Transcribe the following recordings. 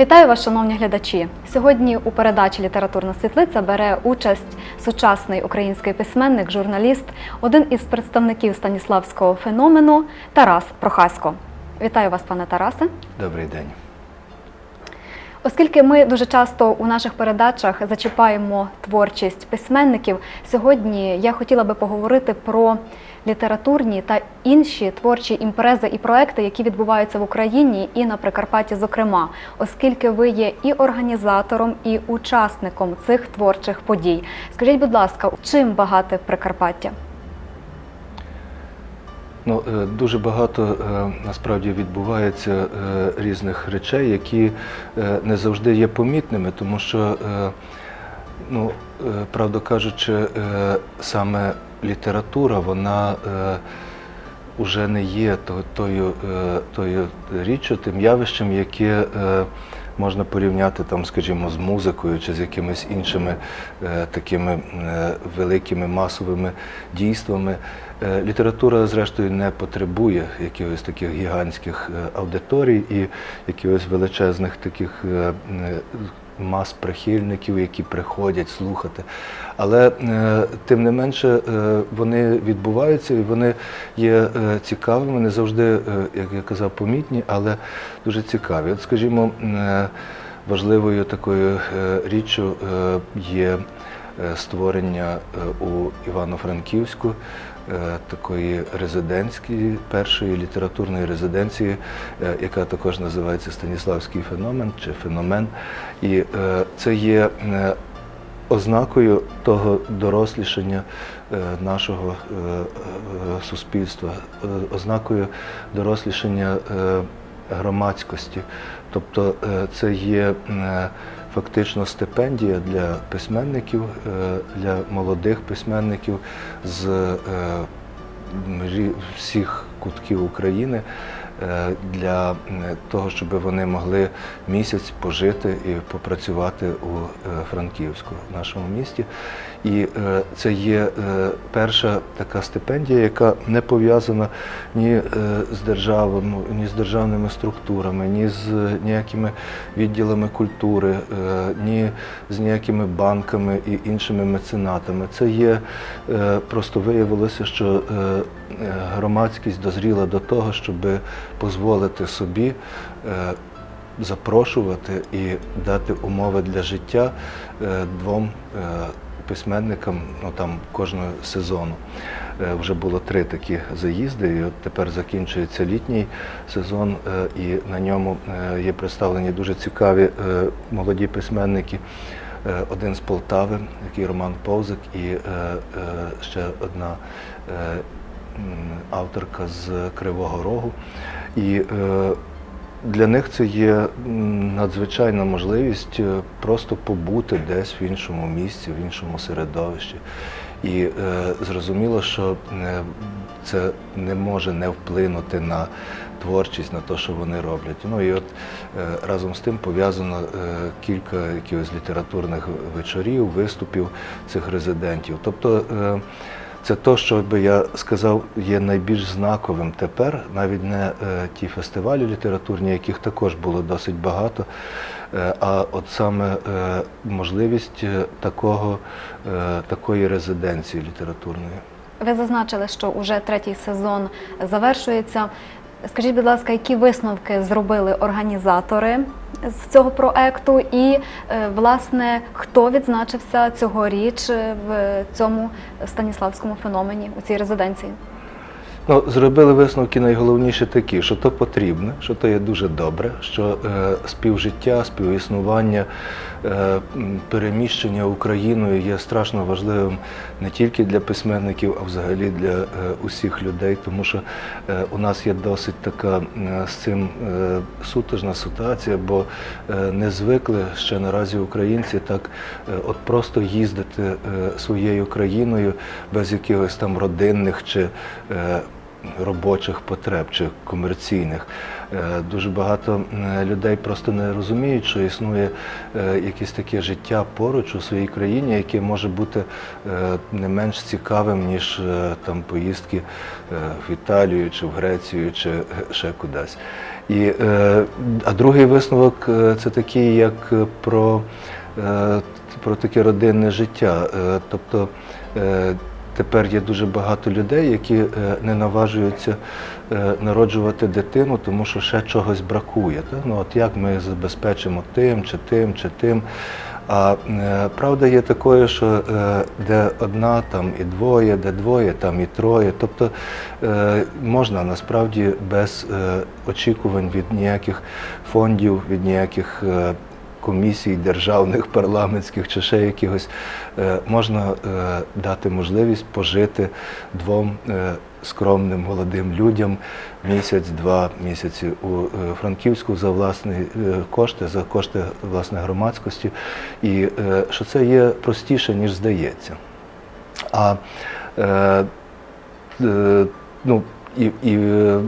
Вітаю вас, шановні глядачі. Сьогодні у передачі Літературна світлиця бере участь сучасний український письменник, журналіст, один із представників станіславського феномену Тарас Прохасько. Вітаю вас, пане Тарасе. Добрий день. Оскільки ми дуже часто у наших передачах зачіпаємо творчість письменників, сьогодні я хотіла би поговорити про літературні та інші творчі імпрези і проекти, які відбуваються в Україні і на Прикарпатті, зокрема, оскільки ви є і організатором, і учасником цих творчих подій. Скажіть, будь ласка, чим багате Прикарпаття? Ну, е, дуже багато е, насправді відбувається е, різних речей, які не завжди є помітними, тому що, ну, правду кажучи, саме література, вона е, уже не є тою, е, тою річчю, тим явищем, яке е, можна порівняти там, скажімо, з музикою чи з якимись іншими е, такими е, великими масовими дійствами. Е, Література, зрештою, не потребує якихось таких гігантських е, аудиторій і якихось величезних таких е, е, мас прихильників, які приходять слухати. Але е, тим не менше е, вони відбуваються і вони є е, цікавими, не завжди, як я казав, помітні, але дуже цікаві. От, скажімо, важливою такою річчю є створення е, у Івано-Франківську е, такої резиденції, першої літературної резиденції, е, яка також називається Станіславський феномен чи феномен. І е, це є е, ознакою того дорослішання е, нашого е, е, суспільства, е, ознакою дорослішання е, громадськості. Тобто е, це є е, фактично стипендія для письменників, е, для молодих письменників з е, всіх кутків України е, для того, щоб вони могли місяць пожити і попрацювати у Франківську, нашому місті. І е, це є е, перша така стипендія, яка не пов'язана ні е, з державами, ні з державними структурами, ні з ніякими відділами культури, ні з ніякими банками і іншими меценатами. Це є просто виявилося, що громадськість дозріла до того, щоб дозволити собі запрошувати і дати умови для життя двом письменникам ну, там, кожного сезону. Е, Вже було три такі заїзди, і от тепер закінчується літній сезон, е, і на ньому е, є представлені дуже цікаві молоді письменники. Один з Полтави, який Роман Повзик, і ще одна авторка з Кривого Рогу. І для них це є надзвичайна можливість е, просто побути десь в іншому місці, в іншому середовищі. І е, зрозуміло, що е, це не може не вплинути на творчість, на те, що вони роблять. Ну і от е, разом з тим пов'язано е, кілька якихось літературних вечорів, виступів цих резидентів. Тобто е, це то, що би я сказав, є найбільш знаковим тепер, навіть не е, ті фестивалі літературні, яких також було досить багато, е, а от саме е, можливість такого, такої резиденції літературної. Ви зазначили, що уже третій сезон завершується. Скажіть, будь ласка, які висновки зробили організатори з цього проекту, і е, власне хто відзначився цьогоріч е, в цьому станіславському феномені у цій резиденції? Ну, зробили висновки найголовніше такі, що то потрібно, що то є дуже добре, що е, співжиття, співіснування, переміщення Україною є страшно важливим не тільки для письменників, а взагалі для е, усіх людей, тому що е, у нас є досить така е, з цим е, сутужна ситуація, бо е, не звикли ще наразі українці так е, от просто їздити е, своєю країною без якихось там родинних чи е, робочих потреб чи комерційних. Е, Дуже багато е, людей просто не розуміють, що існує е, якесь таке життя поруч у своїй країні, яке може бути не менш цікавим, ніж там поїздки в Італію чи в Грецію чи ще кудись. І, а другий висновок це такий, як про, про таке родинне життя. Тобто тепер є дуже багато людей, які е, не наважуються е, народжувати дитину, тому що ще чогось бракує. Ну, от як ми забезпечимо тим, чи тим, чи тим. А е, правда є такою, що де одна, там і двоє, де двоє, там і троє. Тобто можна насправді без очікувань від ніяких фондів, від ніяких комісій державних, парламентських чи ще якихось, е, можна е, дати можливість пожити двом е, скромним молодим людям місяць-два місяці у Франківську за власні кошти, за кошти власне громадськості, і що це є простіше, ніж здається. А ну, і, і е,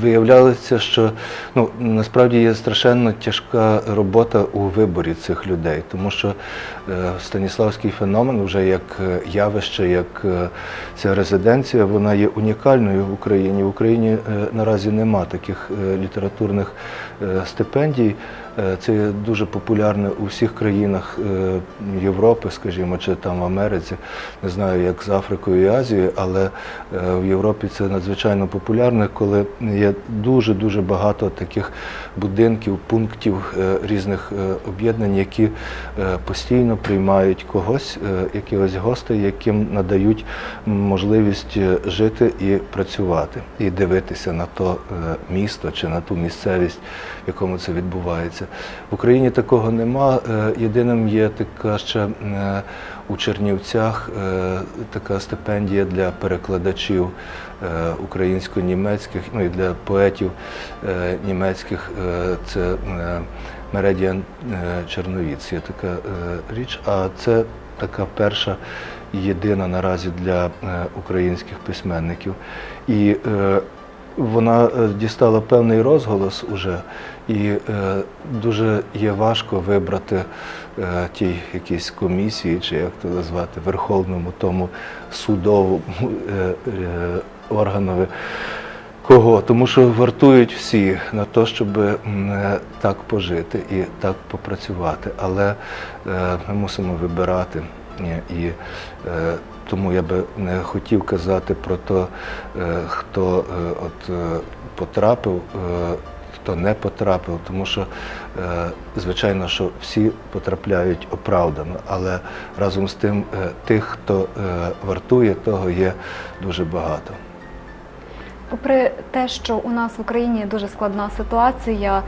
виявлялося, що ну, насправді є страшенно тяжка робота у виборі цих людей, тому що е, Станіславський феномен вже як е, явище, як е, ця резиденція, вона є унікальною в Україні. В Україні е, наразі нема таких е, літературних е, стипендій. Е, Це дуже популярне у всіх країнах е, Європи, скажімо, чи там в Америці. Не знаю, як з Африкою і Азією, але е, в Європі це надзвичайно популярне, коли є дуже-дуже багато таких будинків, пунктів різних об'єднань, які постійно приймають когось, якихось гостей, яким надають можливість жити і працювати, і дивитися на то місто чи на ту місцевість, якому це відбувається. В Україні такого нема. Е, Єдиним є така ще е, у Чернівцях е, така стипендія для перекладачів українсько-німецьких, ну і для поетів німецьких. Це Мередіан е, Черновіц є така річ. А це така перша єдина наразі для українських письменників. І вона дістала певний розголос уже, і е, дуже є важко вибрати е, тій якійсь комісії, чи як то назвати, верховному тому судовому е, е, органові. Кого? Тому що вартують всі на те, щоб м, е, так пожити і так попрацювати. Але е, ми мусимо вибирати. І е, тому я би не хотів казати про те, е, хто е, от, е, потрапив, е, хто не потрапив, тому що, е, звичайно, що всі потрапляють оправдано, але разом з тим е, тих, хто е, вартує, того є дуже багато. Попри те, що у нас в Україні дуже складна ситуація,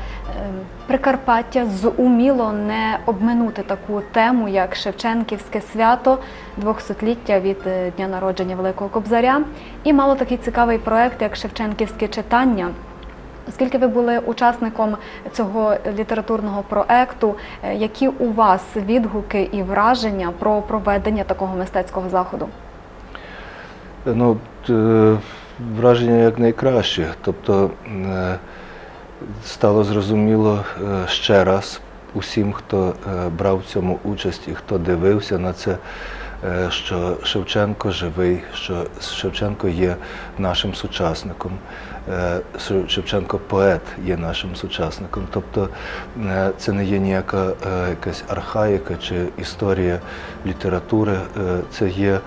Прикарпаття зуміло не обминути таку тему, як Шевченківське свято, 200-ліття від дня народження Великого Кобзаря, і мало такий цікавий проект, як Шевченківське читання. Оскільки ви були учасником цього літературного проекту, е, які у вас відгуки і враження про проведення такого мистецького заходу? Ну, е, враження як найкраще. Тобто е, стало зрозуміло ще раз усім, хто брав в цьому участь і хто дивився на це, що Шевченко живий, що Шевченко є нашим сучасником. Е, Шевченко поет є нашим сучасником. Тобто е, це не є ніяка е, якась архаїка чи історія літератури. Е, Це є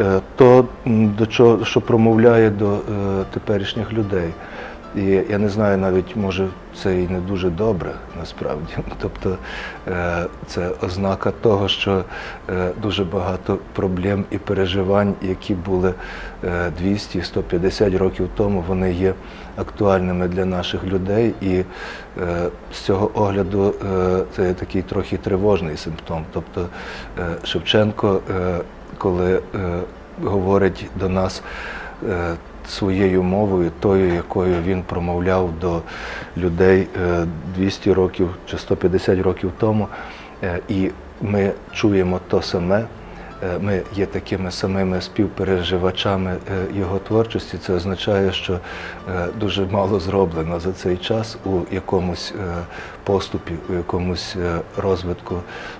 е, то, до чого що промовляє до е, теперішніх людей. І я не знаю, навіть може це і не дуже добре насправді. Тобто е, це ознака того, що е, дуже багато проблем і переживань, які були е, 200-150 років тому, вони є актуальними для наших людей. І е, з цього огляду е, це такий трохи тривожний симптом. Тобто е, Шевченко, е, коли е, говорить до нас. Е, Своєю мовою, тою, якою він промовляв до людей е, 200 років чи 150 років тому, Е, і ми чуємо то саме. Е, Ми є такими самими співпереживачами е, його творчості. Це означає, що е, дуже мало зроблено за цей час у якомусь е, поступі, у якомусь е, розвитку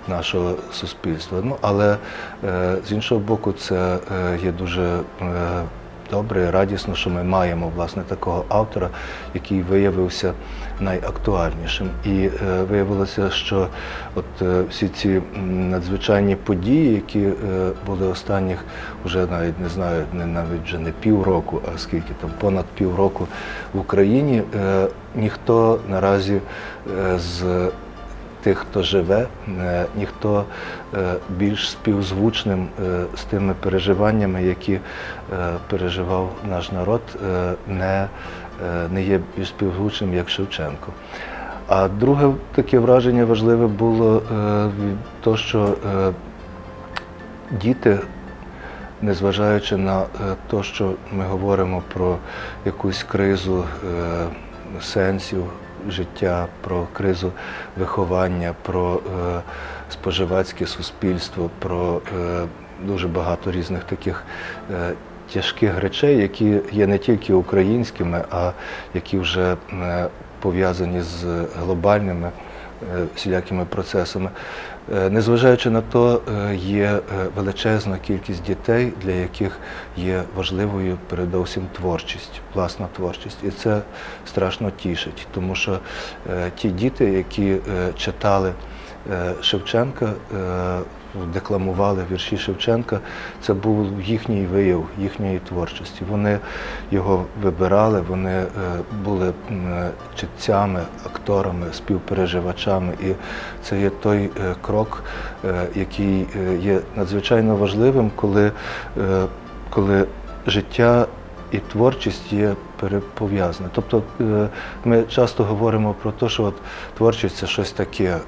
нашого суспільства. Ну але е, з іншого боку, це е, є дуже е, добре, радісно, що ми маємо власне такого автора, який виявився найактуальнішим. І е, виявилося, що от е, всі ці надзвичайні події, які е, були останніх, вже навіть не знаю, не навіть вже не півроку, а скільки там понад півроку в Україні, е, ніхто наразі е, з тих, хто живе, е, ніхто е, більш співзвучним е, з тими переживаннями, які переживав наш народ, не, не є більш співзвучним, як Шевченко. А друге таке враження важливе було те, що діти, незважаючи на те, що ми говоримо про якусь кризу сенсів життя, про кризу виховання, про е, споживацьке суспільство, про е, дуже багато різних таких е, тяжких речей, які є не тільки українськими, а які вже пов'язані з глобальними всілякими процесами. Е, Незважаючи на то, е, є е, величезна кількість дітей, для яких є важливою передовсім творчість, власна творчість. І це страшно тішить, тому що е, ті діти, які е, читали е, Шевченка, е, декламували вірші Шевченка, це був їхній вияв їхньої творчості. Вони його вибирали, вони е, були читцями, акторами, співпереживачами. І це є той е, крок, е, який є надзвичайно важливим, коли, коли життя і творчість є перепов'язане. Тобто ми часто говоримо про те, що от творчість це щось таке,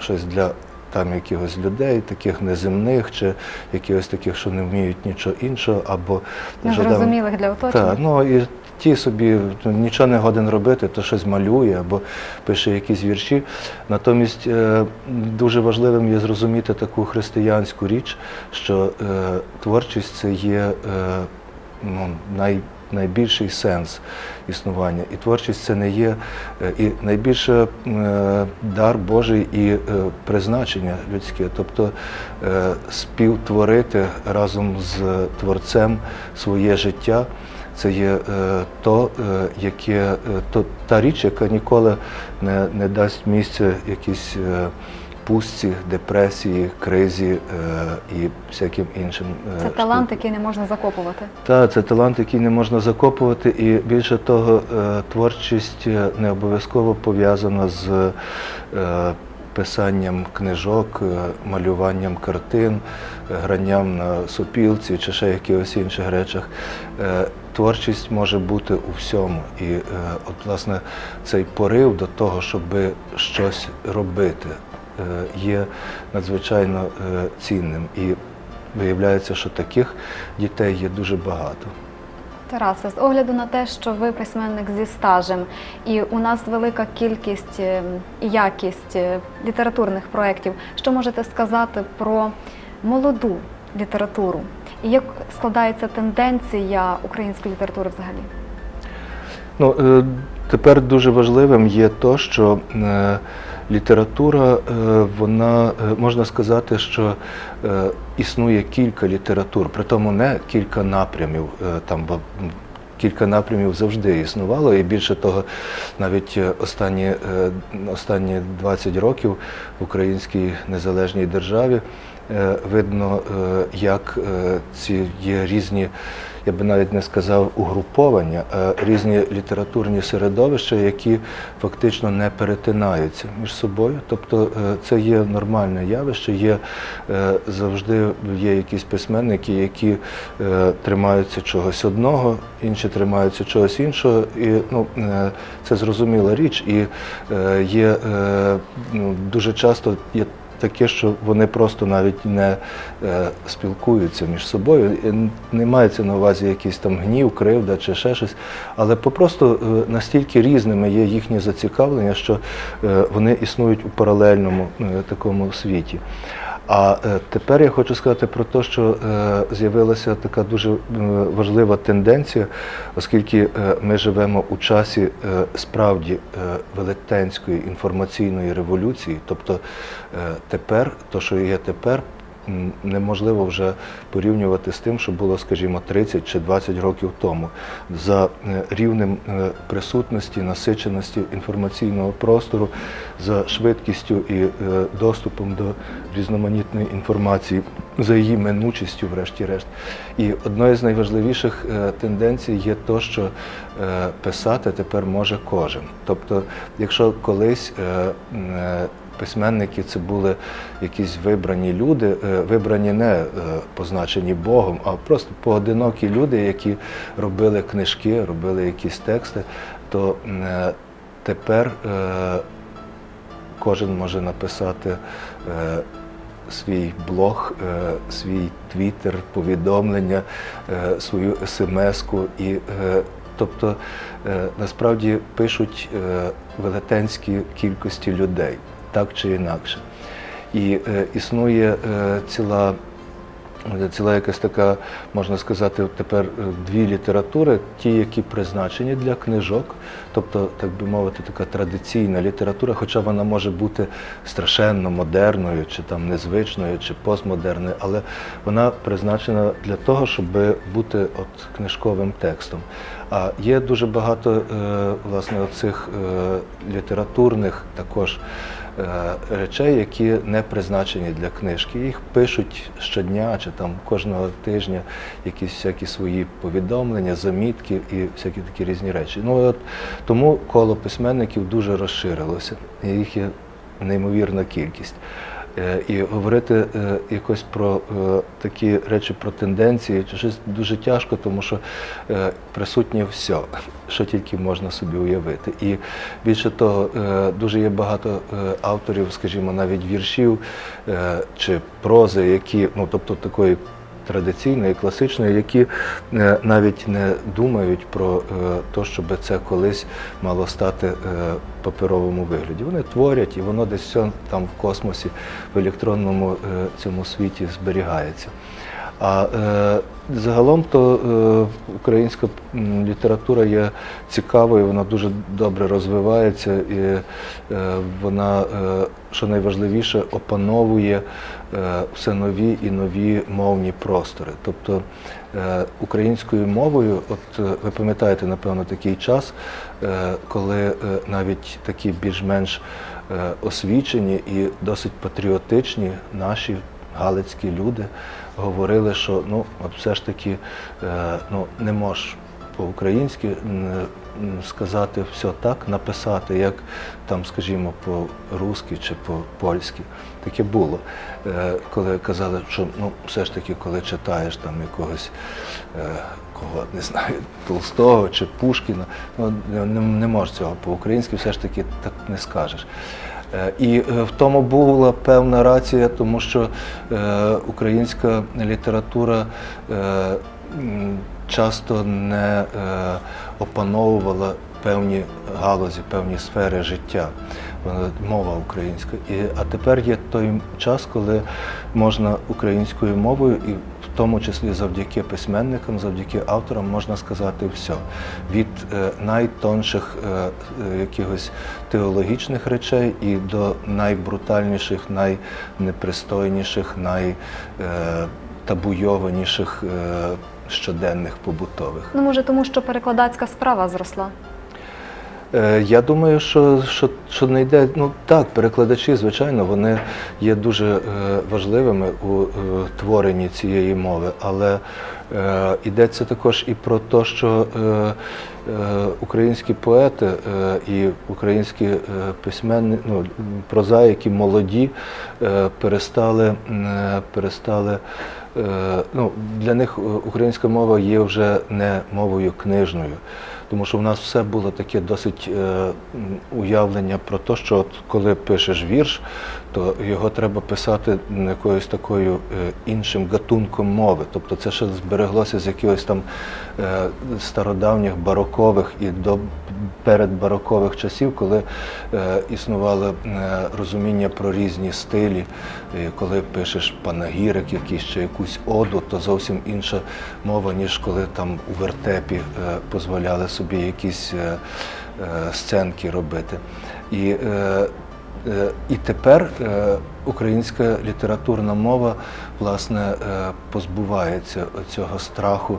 щось для там якихось людей, таких неземних, чи якихось таких, що не вміють нічого іншого, або Незрозумілих для оточення. так, ну і ті собі ну, нічого не годен робити, то щось малює або пише якісь вірші. Натомість е, дуже важливим є зрозуміти таку християнську річ, що е, творчість це є е, ну, най, найбільший сенс існування. І творчість це не є е, і найбільше дар Божий і е, призначення людське. Тобто е, співтворити разом з творцем своє життя. Це є то, яке, то, та річ, яка ніколи не, не дасть місця якійсь е, пустці, депресії, кризі е, і всяким іншим. е, Це талант, який не можна закопувати. та, це талант, який не можна закопувати, і більше того, е, творчість не обов'язково пов'язана з писанням книжок, малюванням картин, гранням на сопілці чи ще якихось інших речах. Творчість може бути у всьому. І от, власне, цей порив до того, щоб щось робити, є надзвичайно е, цінним. І виявляється, що таких дітей є дуже багато. Тарасе, з огляду на те, що ви письменник зі стажем, і у нас велика кількість е, і якість е, літературних проєктів, що можете сказати про молоду літературу? І як складається тенденція української літератури взагалі? Ну, е, тепер дуже важливим є то, що е, література, е, вона е, можна сказати, що е, існує кілька літератур, при тому не кілька напрямів. Там бо, кілька напрямів завжди існувало, і більше того, навіть останні, останні 20 років в українській незалежній державі видно, е, як е, ці є різні я би навіть не сказав угруповання, а різні літературні середовища, які фактично не перетинаються між собою. Тобто е, це є нормальне явище, є е, завжди є якісь письменники, які е, тримаються чогось одного, інші тримаються чогось іншого. І ну, е, це зрозуміла річ. І е, є е, ну, дуже часто є таке, що вони просто навіть не е, спілкуються між собою. Не мається на увазі якийсь там гнів, кривда чи ще щось, але попросту е, настільки різними є їхні зацікавлення, що е, вони існують у паралельному такому світі. А е, тепер я хочу сказати про те, що е, з'явилася така дуже важлива тенденція, оскільки е, ми живемо у часі справді велетенської інформаційної революції. Тобто тепер, то, що є тепер, неможливо вже порівнювати з тим, що було, скажімо, 30 чи 20 років тому. За е, рівнем е, присутності, насиченості інформаційного простору, за швидкістю і е, доступом до різноманітної інформації, за її минучістю, врешті-решт. І одною з найважливіших тенденцій є те, що писати тепер може кожен. Тобто, якщо колись письменники це були якісь вибрані люди, е, вибрані не е, позначені Богом, а просто поодинокі люди, які робили книжки, робили якісь тексти, то е, тепер кожен може написати свій блог, свій твіттер, повідомлення, свою смс-ку. Тобто насправді пишуть велетенські кількості людей, так чи інакше. І е, існує е, ціла Ціла якась така, можна сказати, тепер е, дві літератури, ті, які призначені для книжок, тобто, так би мовити, така традиційна література, хоча вона може бути страшенно модерною, чи там незвичною, чи постмодерною, але вона призначена для того, щоб бути от книжковим текстом. А є дуже багато е, власне оцих е, літературних також е, речей, які не призначені для книжки. Їх пишуть щодня чи там кожного тижня якісь всякі свої повідомлення, замітки і всякі такі різні речі. Ну от тому коло письменників дуже розширилося, їх є неймовірна кількість. Е, І говорити е, якось про е, такі речі, про тенденції, чи щось дуже тяжко, тому що присутнє все, що тільки можна собі уявити. І більше того, дуже є багато авторів, скажімо, навіть віршів чи прози, які, ну тобто такої традиційної, класичної, які е, навіть не думають про те, щоб це колись мало стати е, паперовому вигляді. Вони творять, і воно десь там в космосі, в електронному е, цьому світі зберігається. А е, загалом то е, українська література є цікавою, вона дуже добре розвивається, і е, вона, е, що найважливіше, опановує е, все нові і нові мовні простори. Тобто е, українською мовою, от е, ви пам'ятаєте, напевно, такий час, е, коли е, навіть такі більш-менш е, освічені і досить патріотичні наші галицькі люди говорили, що ну, от все ж таки е, ну, не можеш по-українськи сказати все так, написати, як там, скажімо, по-русски чи по-польськи. Таке було. Е, коли казали, що ну, все ж таки, коли читаєш там якогось е, кого не знаю, Толстого чи Пушкіна, ну, не, не можеш цього по-українськи, все ж таки так не скажеш. Е, І е, в тому була певна рація, тому що е, українська література часто не опановувала певні галузі, певні сфери життя, мова українська. І, а тепер є той час, коли можна українською мовою тому числі завдяки письменникам, завдяки авторам можна сказати все. Від е, найтонших е, е, якихось теологічних речей і до найбрутальніших, найнепристойніших, найтабуйованіших щоденних побутових. Ну, може, тому що перекладацька справа зросла. Е, Я думаю, що, що, що не йде. Ну так, перекладачі, звичайно, вони є дуже е, важливими у е, творенні цієї мови, але е, йдеться також і про те, що е, українські поети е, і українські письменники, ну, прозаїки молоді е, перестали, е, перестали ну, для них українська мова є вже не мовою книжною. Тому що в нас все було таке досить е, уявлення про те, що от коли пишеш вірш, то його треба писати якоюсь такою е, іншим гатунком мови. Тобто це ще збереглося з якихось там е, стародавніх барокових і до передбарокових часів, коли е, існувало е, розуміння про різні стилі. Коли пишеш панагірик, якийсь чи якусь оду, то зовсім інша мова, ніж коли там у вертепі е, дозволяли собі якісь сценки робити. І І тепер е, українська літературна мова власне е, позбувається цього страху.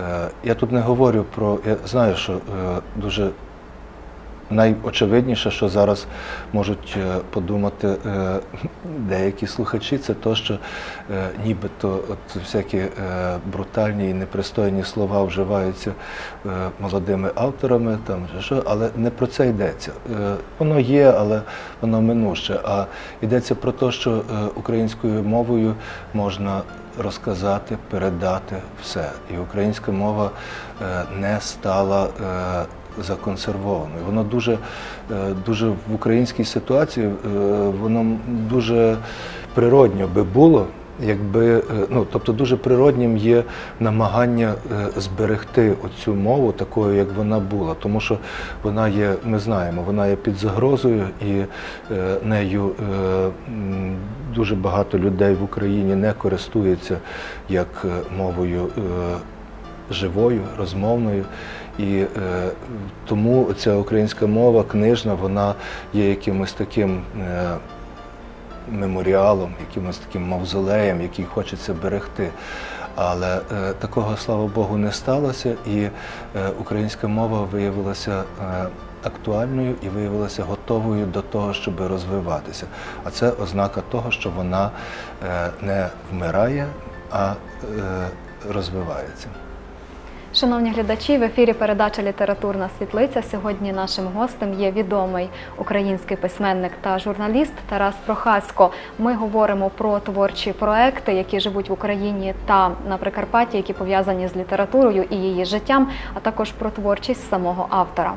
Е, Я тут не говорю про я знаю, що е, дуже найочевидніше, що зараз можуть е, подумати е, деякі слухачі, це то, що е, нібито от всякі брутальні і непристойні слова вживаються молодими авторами, там що, але не про це йдеться. Воно є, але воно минуще. А йдеться про те, що українською мовою можна розказати, передати все. І українська мова не стала. Законсервованою. Воно дуже, е, дуже в українській ситуації е, воно дуже природньо би було, якби, е, ну, тобто дуже природнім є намагання зберегти оцю мову такою, як вона була. Тому що вона є, ми знаємо, вона є під загрозою і нею дуже багато людей в Україні не користується як мовою. живою, розмовною. І е, тому ця українська мова книжна, вона є якимось таким е, меморіалом, якимось таким мавзолеєм, який хочеться берегти. Але е, такого, слава Богу, не сталося, і е, українська мова виявилася е, актуальною і виявилася готовою до того, щоб розвиватися. А це ознака того, що вона е, не вмирає, а е, розвивається. Шановні глядачі, в ефірі передача Літературна світлиця. Сьогодні нашим гостем є відомий український письменник та журналіст Тарас Прохасько. Ми говоримо про творчі проекти, які живуть в Україні та на Прикарпатті, які пов'язані з літературою і її життям, а також про творчість самого автора.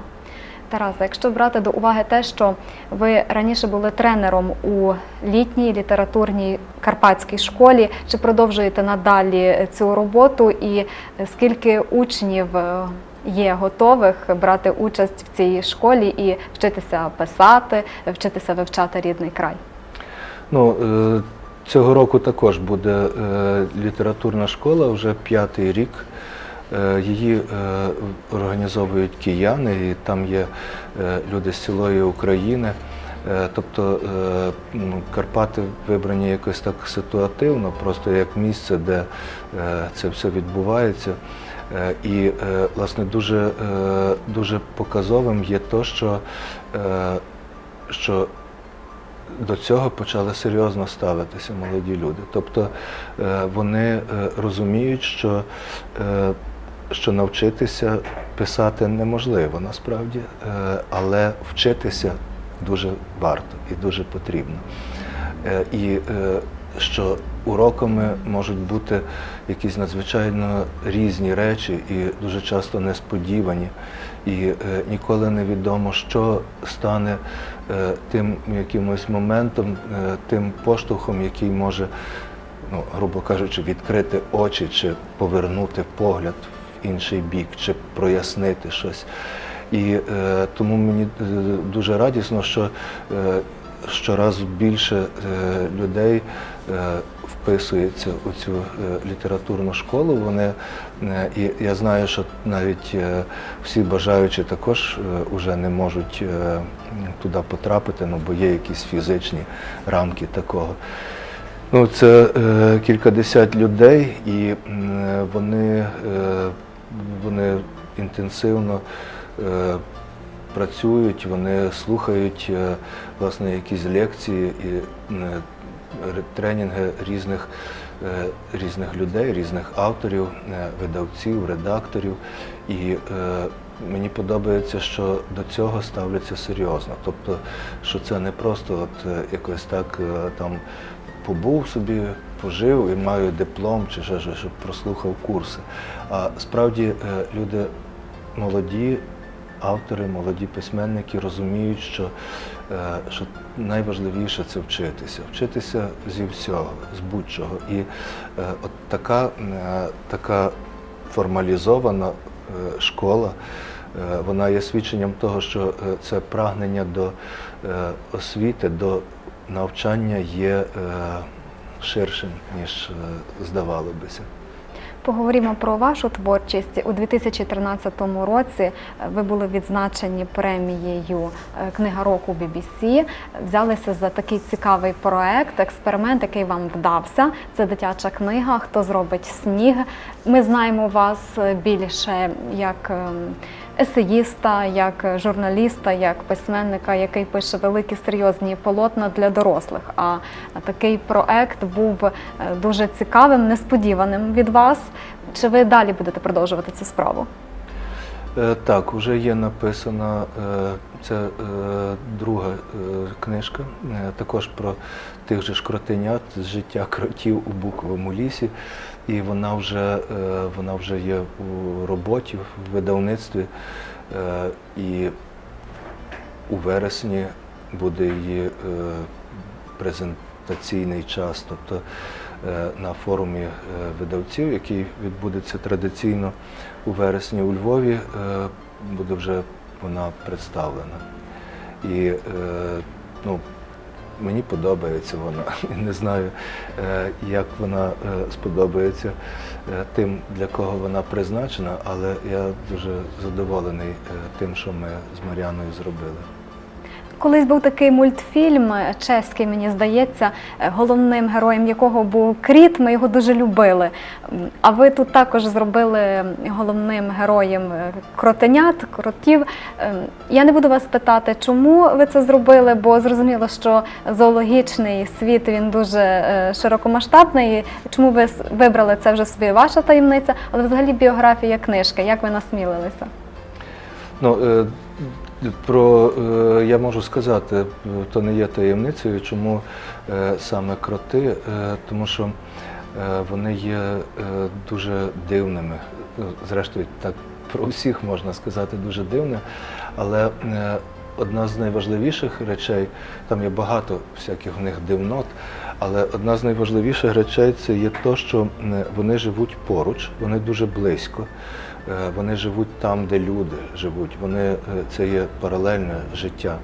Тарасе, якщо брати до уваги те, що ви раніше були тренером у літній літературній карпатській школі, чи продовжуєте надалі цю роботу, і скільки учнів е, є готових брати участь в цій школі і вчитися писати, вчитися вивчати рідний край? Ну, е, цього року також буде е, літературна школа, вже п'ятий рік. Е, Її е, організовують кияни, і там є е, люди з цілої України. Тобто ну, Карпати вибрані якось так ситуативно, просто як місце, де це все відбувається. І власне дуже, дуже показовим є те, що, що до цього почали серйозно ставитися молоді люди. Тобто вони розуміють, що, що навчитися писати неможливо насправді, е, але вчитися дуже варто і дуже потрібно. Е, І е, що уроками можуть бути якісь надзвичайно різні речі і дуже часто несподівані. І ніколи не відомо, що стане тим якимось моментом, тим поштовхом, який може, ну, грубо кажучи, відкрити очі чи повернути погляд інший бік, чи прояснити щось. І е, тому мені е, дуже радісно, що е, щораз більше е, людей е, вписується у цю е, літературну школу. Вони, е, і я знаю, що навіть е, всі бажаючі також вже не можуть е, туди потрапити, ну, бо є якісь фізичні рамки такого. Ну, це е, кількадесят людей, і е, вони, е, вони інтенсивно е, працюють, вони слухають е, якісь лекції і е, тренінги різних, людей, різних авторів, видавців, редакторів. І мені подобається, що до цього ставляться серйозно. Тобто, що це не просто якось так там побув собі, пожив і маю диплом чи ще щось, щоб прослухав курси. А справді е, люди молоді, автори, молоді письменники розуміють, що, е, що найважливіше це вчитися, вчитися зі всього, з будь-чого. І е, от така, така формалізована школа. Вона є свідченням того, що це прагнення до освіти, до навчання є е, ширшим, ніж е, здавало бися. поговоримо про вашу творчість. У 2013 році е, ви були відзначені премією Книга року BBC. Взялися за такий цікавий проект, експеримент, який вам вдався. Це дитяча книга Хто зробить сніг. Ми знаємо вас більше як ем, есеїста, як журналіста, як письменника, який пише великі серйозні полотна для дорослих. А такий проект був е, дуже цікавим, несподіваним від вас. Чи ви далі будете продовжувати цю справу? Е, Так, вже є написана це е, друга книжка, також про тих же ж кротенят з життя кротів у буковому лісі. І вона вже, е, вона вже є у роботі, в видавництві. Е, І у вересні буде її е, презентаційний час, тобто на форумі видавців, який відбудеться традиційно у вересні у Львові, буде вже вона представлена. І ну, мені подобається вона. Не знаю, е, як вона е, сподобається е, тим, для кого вона призначена, але я дуже задоволений тим, що ми з Мар'яною зробили. Колись був такий мультфільм е, чеський, мені здається, е, головним героєм якого був Кріт. Ми його дуже любили. А ви тут також зробили головним героєм е, кротенят, кротів. Ем, Я не буду вас питати, чому ви це зробили, бо зрозуміло, що зоологічний світ він дуже широкомасштабний. Чому ви вибрали це вже собі ваша таємниця, але взагалі біографія книжки, як ви насмілилися? Ну, про, е, я можу сказати, то не є таємницею, чому е, саме кроти, е, тому що вони є дуже дивними. Зрештою, так про всіх можна сказати, дуже дивними. Але одна з найважливіших речей, там є багато всяких в них дивнот, але одна з найважливіших речей це є те, що вони живуть поруч, вони дуже близько. Е, Вони живуть там, де люди живуть. Вони е, це є паралельне життя.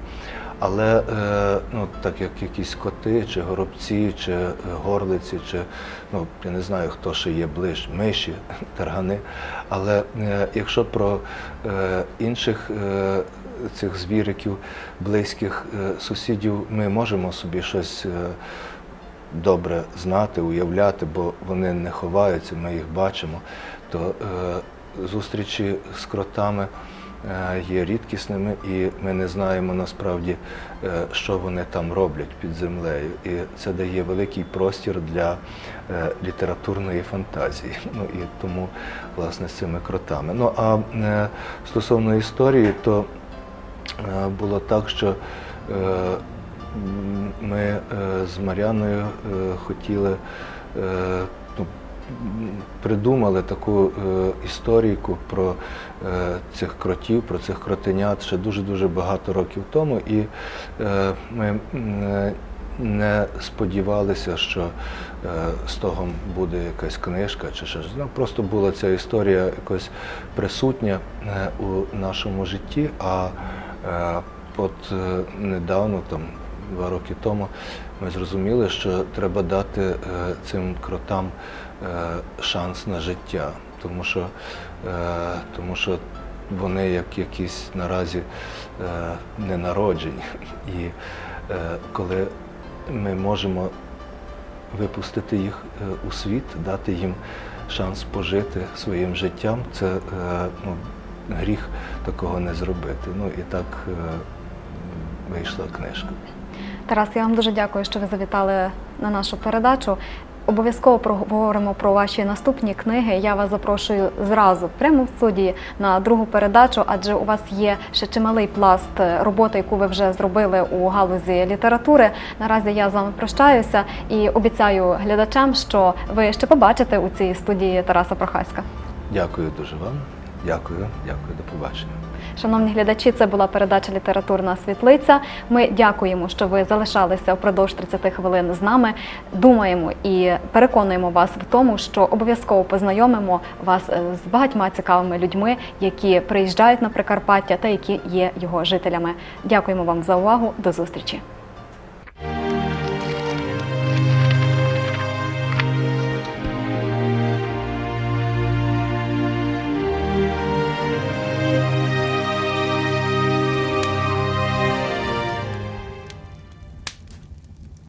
Але е, ну, так як якісь коти, чи горобці, чи горлиці, чи ну я не знаю, хто ще є ближ, миші, таргани. Але якщо про інших цих звіриків, близьких сусідів, ми можемо собі щось. Добре знати, уявляти, бо вони не ховаються, ми їх бачимо, то зустрічі з кротами е, є рідкісними, і ми не знаємо насправді, е, що вони там роблять під землею. І це дає великий простір для е, літературної фантазії. Ну і тому, власне, з цими кротами. Ну а стосовно історії, то було так, що ми з Мар'яною хотіли, придумали таку е, історійку про е, цих кротів, про цих кротенят ще дуже-дуже багато років тому. І е, ми не сподівалися, що з того буде якась книжка чи щось. Ну, просто була ця історія якось присутня у нашому житті. А от недавно, там два роки тому, ми зрозуміли, що треба дати цим кротам шанс на життя, тому що, е, тому що вони як якісь наразі е, ненароджені. І е, коли ми можемо випустити їх е, у світ, дати їм шанс пожити своїм життям, це е, ну, гріх такого не зробити. Ну і так е, вийшла книжка. Тарас, я вам дуже дякую, що ви завітали на нашу передачу. Обов'язково проговоримо про ваші наступні книги. Я вас запрошую зразу прямо в студії на другу передачу, адже у вас є ще чималий пласт роботи, яку ви вже зробили у галузі літератури. Наразі я з вами прощаюся і обіцяю глядачам, що ви ще побачите у цій студії Тараса Прохаська. Дякую дуже вам. Дякую, дякую, до побачення. Шановні глядачі, це була передача Літературна світлиця. Ми дякуємо, що ви залишалися впродовж 30 хвилин з нами. Думаємо і переконуємо вас в тому, що обов'язково познайомимо вас е, з багатьма цікавими людьми, які приїжджають на Прикарпаття та які є його жителями. Дякуємо вам за увагу. До зустрічі.